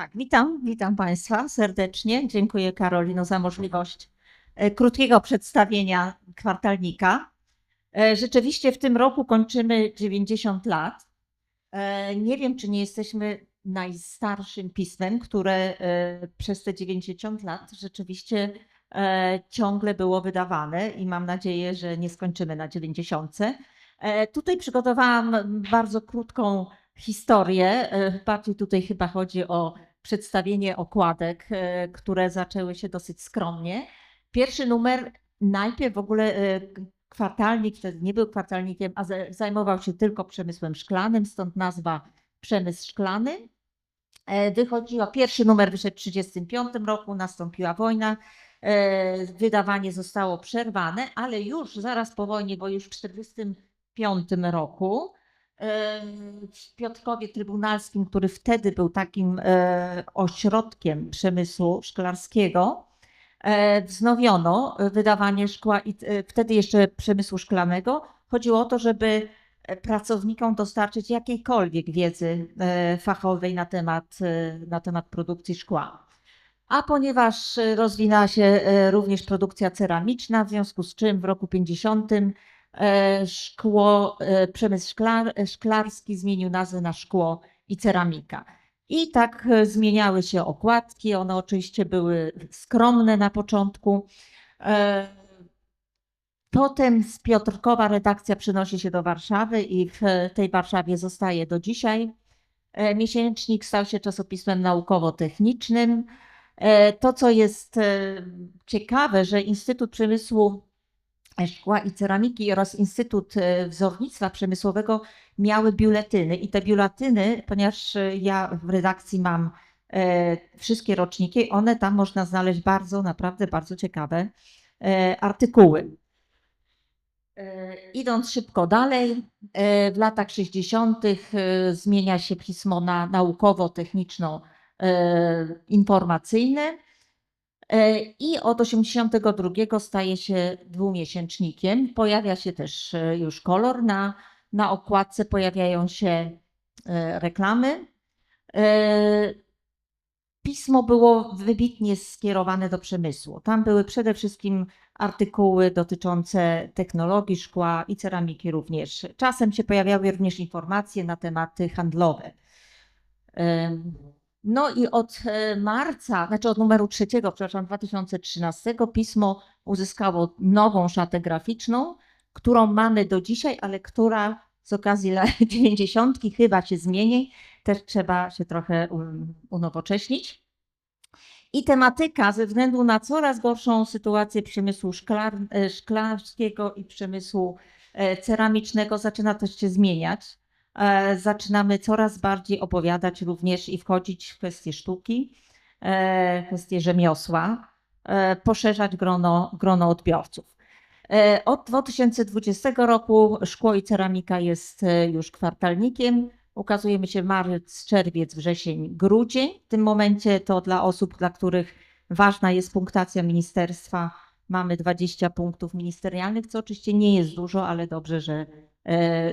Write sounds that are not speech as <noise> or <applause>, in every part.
Tak, witam, witam Państwa serdecznie. Dziękuję Karolino za możliwość e, krótkiego przedstawienia kwartalnika. E, Rzeczywiście w tym roku kończymy 90 lat. E, Nie wiem, czy nie jesteśmy najstarszym pismem, które przez te 90 lat rzeczywiście ciągle było wydawane i mam nadzieję, że nie skończymy na 90. E, Tutaj przygotowałam bardzo krótką historię. Bardziej tutaj chyba chodzi o przedstawienie okładek, e, które zaczęły się dosyć skromnie. Pierwszy numer najpierw w ogóle e, kwartalnik, wtedy nie był kwartalnikiem, a za- zajmował się tylko przemysłem szklanym, stąd nazwa Przemysł Szklany. E, Wychodziła, pierwszy numer wyszedł w 1935 roku, nastąpiła wojna. Wydawanie zostało przerwane, ale już zaraz po wojnie, bo już w 1945 roku w Piotrkowie Trybunalskim, który wtedy był takim e, ośrodkiem przemysłu szklarskiego, e, wznowiono wydawanie szkła i e, wtedy jeszcze przemysłu szklanego. Chodziło o to, żeby pracownikom dostarczyć jakiejkolwiek wiedzy fachowej na temat, na temat produkcji szkła. A ponieważ rozwinęła się również produkcja ceramiczna, w związku z czym w roku 50 e, szkło, e, przemysł szklar, szklarski zmienił nazwę na szkło i ceramika. I tak e, zmieniały się okładki. One oczywiście były skromne na początku. E, Potem z Piotrkowa redakcja przenosi się do Warszawy i w tej Warszawie zostaje do dzisiaj. E, Miesięcznik stał się czasopismem naukowo-technicznym. E, To, co jest e, ciekawe, że Instytut Przemysłu Szkła i Ceramiki oraz Instytut e, Wzornictwa Przemysłowego miały biuletyny. I te biuletyny, ponieważ e, ja w redakcji mam e, wszystkie roczniki, one tam można znaleźć bardzo, naprawdę bardzo ciekawe artykuły. Idąc szybko dalej, w latach 60. e, zmienia się pismo na naukowo-techniczno e, informacyjne e, i od 82 staje się dwumiesięcznikiem. Pojawia się też e, już kolor na, na okładce, pojawiają się e, reklamy. E, Pismo było wybitnie skierowane do przemysłu. Tam były przede wszystkim artykuły dotyczące technologii szkła i ceramiki również. Czasem się pojawiały również informacje na tematy handlowe. No i od e, marca, znaczy od numeru trzeciego, przepraszam, 2013 pismo uzyskało nową szatę graficzną, którą mamy do dzisiaj, ale która z okazji lat <laughs> 90. chyba się zmieni. Też trzeba się trochę um, unowocześnić. I tematyka ze względu na coraz gorszą sytuację przemysłu szklar, e, szklarskiego i przemysłu e, ceramicznego zaczyna też się zmieniać. E, Zaczynamy coraz bardziej opowiadać również i wchodzić w kwestie sztuki, e, kwestie rzemiosła, e, poszerzać grono, grono odbiorców. Od 2020 roku szkło i ceramika jest już kwartalnikiem. Ukazujemy się marzec, czerwiec, wrzesień, grudzień. W tym momencie to dla osób, dla których ważna jest punktacja ministerstwa. Mamy 20 punktów ministerialnych, co oczywiście nie jest dużo, ale dobrze, że,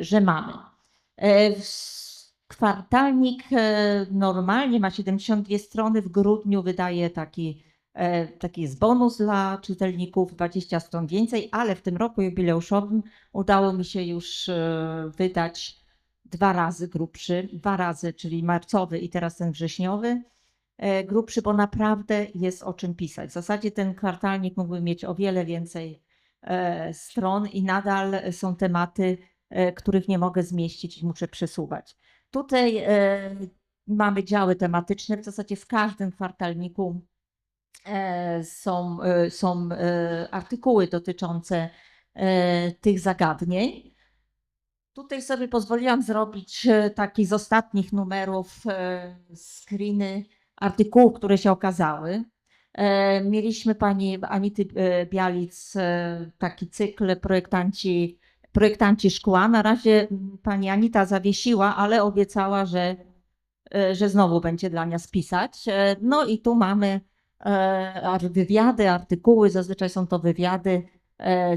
że mamy. E, Kwartalnik e, normalnie ma 72 strony, w grudniu wydaje taki, e, taki jest bonus dla czytelników, 20 stron więcej, ale w tym roku jubileuszowym udało mi się już wydać dwa razy grubszy, dwa razy, czyli marcowy i teraz ten wrześniowy grubszy, bo naprawdę jest o czym pisać. W zasadzie ten kwartalnik mógłby mieć o wiele więcej stron i nadal są tematy, których nie mogę zmieścić i muszę przesuwać. Tutaj e, mamy działy tematyczne, w zasadzie w każdym kwartalniku e, są, e, są e, artykuły dotyczące e, tych zagadnień. Tutaj sobie pozwoliłam zrobić e, taki z ostatnich numerów e, screeny artykułów, które się okazały. E, Mieliśmy pani Anity e, Bialic e, taki cykl projektanci, projektanci szkła. Na razie m, pani Anita zawiesiła, ale obiecała, że, e, że znowu będzie dla nas pisać. E, No i tu mamy e, wywiady, artykuły. Zazwyczaj są to wywiady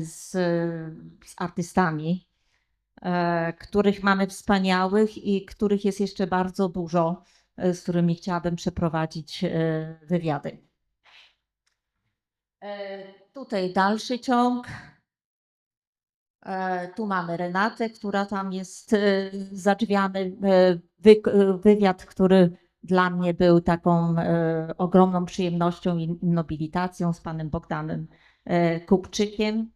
z, z artystami których mamy wspaniałych i których jest jeszcze bardzo dużo z którymi chciałabym przeprowadzić wywiady. Tutaj dalszy ciąg. E, Tu mamy Renatę, która tam jest e, za drzwiami. E, wy- Wywiad, który dla mnie był taką ogromną przyjemnością i nobilitacją z panem Bogdanem Kupczykiem.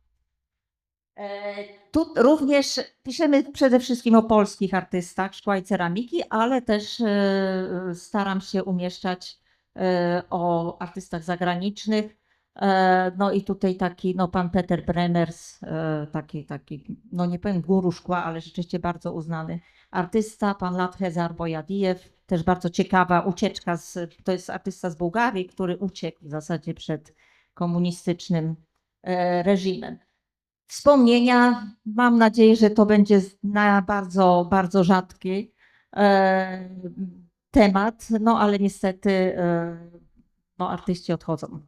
Tu również piszemy przede wszystkim o polskich artystach szkła i ceramiki, ale też staram się umieszczać o artystach zagranicznych. E, No i tutaj taki, no pan Peter Brenners, e, taki, taki, no nie powiem guru szkła, ale rzeczywiście bardzo uznany artysta, pan Lathezar Bojadijew, też bardzo ciekawa ucieczka, z, to jest artysta z Bułgarii, który uciekł w zasadzie przed komunistycznym e, reżimem. Wspomnienia, mam nadzieję, że to będzie na bardzo, bardzo rzadki temat, no ale niestety no, artyści odchodzą.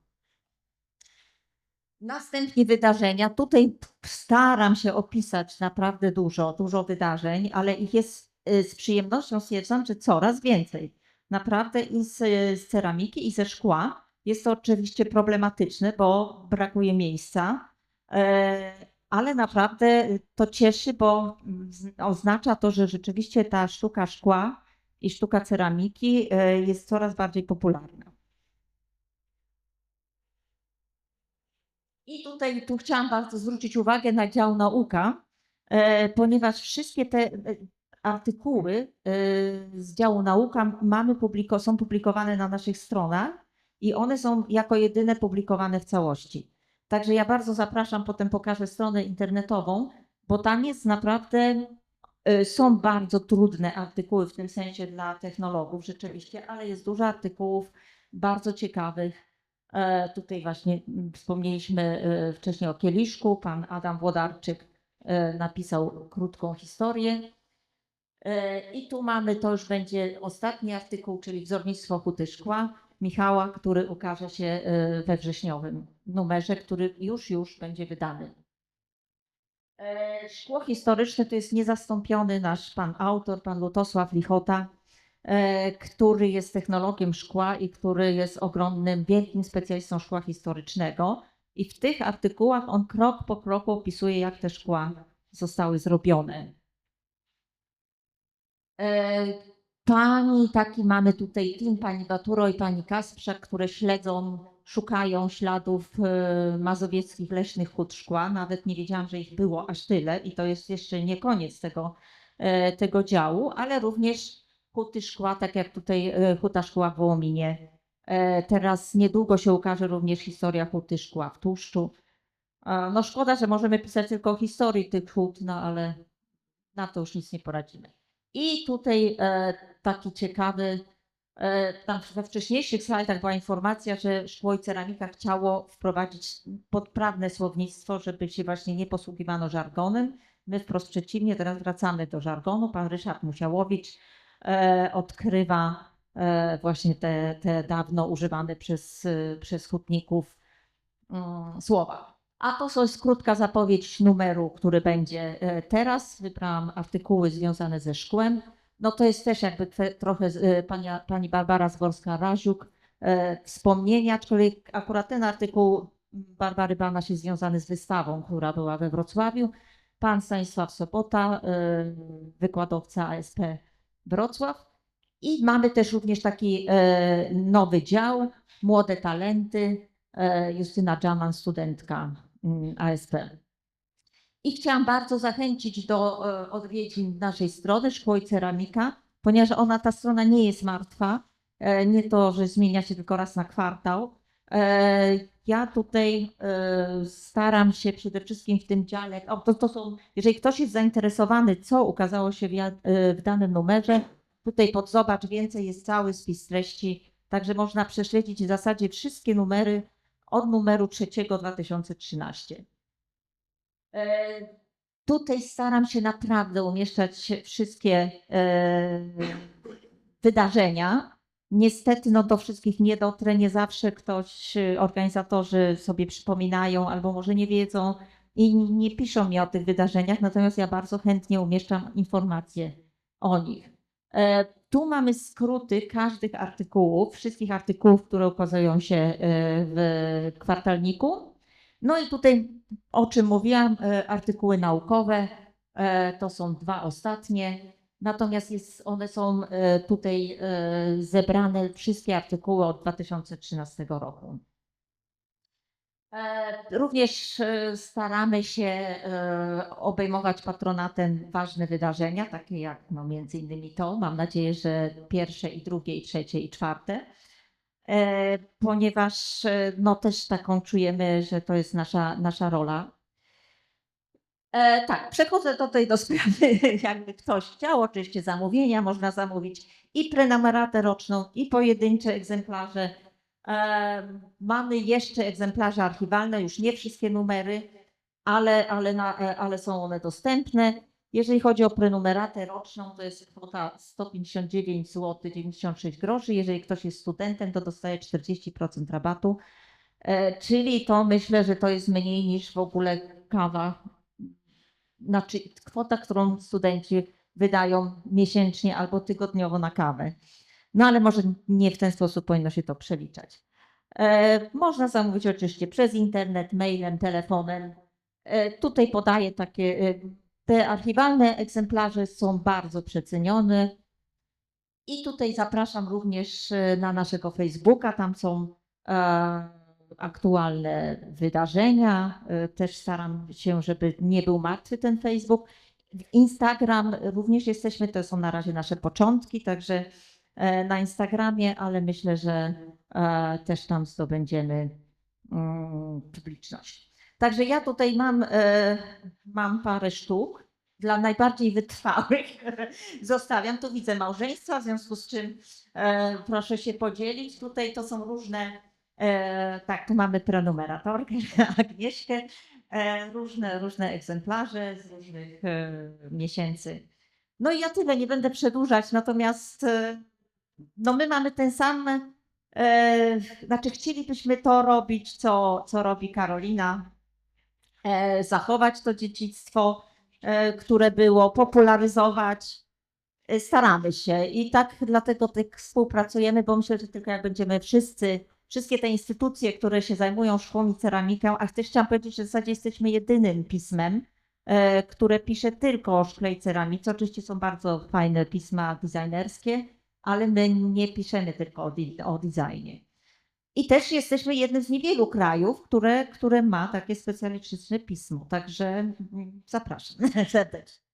Następnie wydarzenia. Tutaj staram się opisać naprawdę dużo, dużo wydarzeń, ale ich jest y, z przyjemnością stwierdzam, że coraz więcej. Naprawdę i z, z ceramiki, i ze szkła. Jest to oczywiście problematyczne, bo brakuje miejsca, e, ale naprawdę to cieszy, bo oznacza to, że rzeczywiście ta sztuka szkła i sztuka ceramiki e, jest coraz bardziej popularna. I tutaj tu chciałam bardzo zwrócić uwagę na dział nauka, e, ponieważ wszystkie te e, artykuły e, z działu nauka mamy publiko, są publikowane na naszych stronach i one są jako jedyne publikowane w całości. Także ja bardzo zapraszam, potem pokażę stronę internetową, bo tam jest naprawdę, są bardzo trudne artykuły w tym sensie dla technologów rzeczywiście, ale jest dużo artykułów bardzo ciekawych. E, Tutaj właśnie wspomnieliśmy e, wcześniej o kieliszku. Pan Adam Włodarczyk e, napisał krótką historię. I tu mamy, to już będzie ostatni artykuł, czyli wzornictwo huty szkła Michała, który ukaże się we wrześniowym numerze, który już, już będzie wydany. Szkło historyczne to jest niezastąpiony nasz pan autor, pan Lutosław Lichota, który jest technologiem szkła i który jest ogromnym, wielkim specjalistą szkła historycznego. I w tych artykułach on krok po kroku opisuje, jak te szkła zostały zrobione. E, Pani, taki mamy tutaj team, pani Baturo i pani Kasprzak, które śledzą, szukają śladów e, mazowieckich leśnych hut szkła. Nawet nie wiedziałam, że ich było aż tyle i to jest jeszcze nie koniec tego, e, tego działu, ale również huty szkła, tak jak tutaj e, huta szkła w Wołominie. E, Teraz niedługo się ukaże również historia huty szkła w Tłuszczu. No szkoda, że możemy pisać tylko o historii tych hut, no ale na to już nic nie poradzimy. I tutaj e, taki ciekawy, tam we wcześniejszych slajdach była informacja, że szkło i ceramika chciało wprowadzić podprawne słownictwo, żeby się właśnie nie posługiwano żargonem. My wprost przeciwnie, teraz wracamy do żargonu. Pan Ryszard Musiałowicz odkrywa e, właśnie te, te dawno używane przez, e, przez hutników mm, słowa. A to jest krótka zapowiedź numeru, który będzie e, teraz. Wybrałam artykuły związane ze szkłem. No to jest też jakby te, trochę e, pani, pani Barbara Zgorska-Raziuk e, wspomnienia, aczkolwiek akurat ten artykuł Barbary Banaś jest związany z wystawą, która była we Wrocławiu. Pan Stanisław Sobota, e, wykładowca ASP Wrocław. I mamy też również taki e, nowy dział, młode talenty, e, Justyna Dżaman, studentka mm, ASP. I chciałam bardzo zachęcić do e, odwiedzin naszej strony Szkło i Ceramika, ponieważ ona, ta strona nie jest martwa. Nie to, że zmienia się tylko raz na kwartał. Ja tutaj e, staram się przede wszystkim w tym dziale, o, to, to są, jeżeli ktoś jest zainteresowany, co ukazało się w, e, w danym numerze, tutaj pod zobacz więcej jest cały spis treści, także można prześledzić w zasadzie wszystkie numery od numeru trzeciego 2013. E, Tutaj staram się naprawdę umieszczać wszystkie e, wydarzenia. Niestety no, do wszystkich nie dotrę, nie zawsze ktoś, e, organizatorzy sobie przypominają albo może nie wiedzą i nie piszą mi o tych wydarzeniach, natomiast ja bardzo chętnie umieszczam informacje o nich. E, Tu mamy skróty każdych artykułów, wszystkich artykułów, które ukazują się e, w kwartalniku. No i tutaj, o czym mówiłam, e, artykuły naukowe, to są dwa ostatnie. Natomiast jest, one są e, tutaj e, zebrane wszystkie artykuły od 2013 roku. E, Również staramy się obejmować patronatem ważne wydarzenia, takie jak no, między innymi to. Mam nadzieję, że pierwsze i drugie, i trzecie, i czwarte. Ponieważ no, też taką czujemy, że to jest nasza, nasza rola. E, tak, przechodzę tutaj do sprawy, <laughs> jakby ktoś chciał, oczywiście zamówienia można zamówić i prenumeratę roczną, i pojedyncze egzemplarze. E, mamy jeszcze egzemplarze archiwalne, już nie wszystkie numery, ale, ale, na, e, ale są one dostępne. Jeżeli chodzi o prenumeratę roczną, to jest kwota 159 zł 96 groszy. Jeżeli ktoś jest studentem, to dostaje 40% rabatu. E, Czyli to myślę, że to jest mniej niż w ogóle kawa znaczy kwota, którą studenci wydają miesięcznie albo tygodniowo na kawę. No ale może nie w ten sposób powinno się to przeliczać. E, można zamówić oczywiście przez internet, mailem, telefonem. E, tutaj podaję takie, e, te archiwalne egzemplarze są bardzo przecenione. I tutaj zapraszam również e, na naszego Facebooka, tam są e, aktualne wydarzenia. E, Też staram się, żeby nie był martwy ten Facebook. Instagram również jesteśmy, to są na razie nasze początki, także e, na Instagramie, ale myślę, że e, też tam zdobędziemy mm, publiczność. Także ja tutaj mam, e, mam parę sztuk. Dla najbardziej wytrwałych <laughs> zostawiam. Tu widzę małżeństwa, w związku z czym e, proszę się podzielić. Tutaj to są różne E, tak, tu mamy prenumeratorkę, <laughs> Agnieszkę, e, różne, różne egzemplarze z różnych e, miesięcy. No i ja tyle, nie będę przedłużać, natomiast e, no my mamy ten sam, e, znaczy chcielibyśmy to robić, co, co robi Karolina, e, zachować to dziedzictwo, e, które było, popularyzować. E, Staramy się i tak dlatego tak współpracujemy, bo myślę, że tylko jak będziemy wszyscy wszystkie te instytucje, które się zajmują szkłem i ceramiką, a też chciałam powiedzieć, że w zasadzie jesteśmy jedynym pismem, e, które pisze tylko o szkle i ceramice. Oczywiście są bardzo fajne pisma designerskie, ale my nie piszemy tylko o, o designie. I też jesteśmy jednym z niewielu krajów, które, które ma takie specjalistyczne pismo. Także mm, zapraszam <laughs> serdecznie.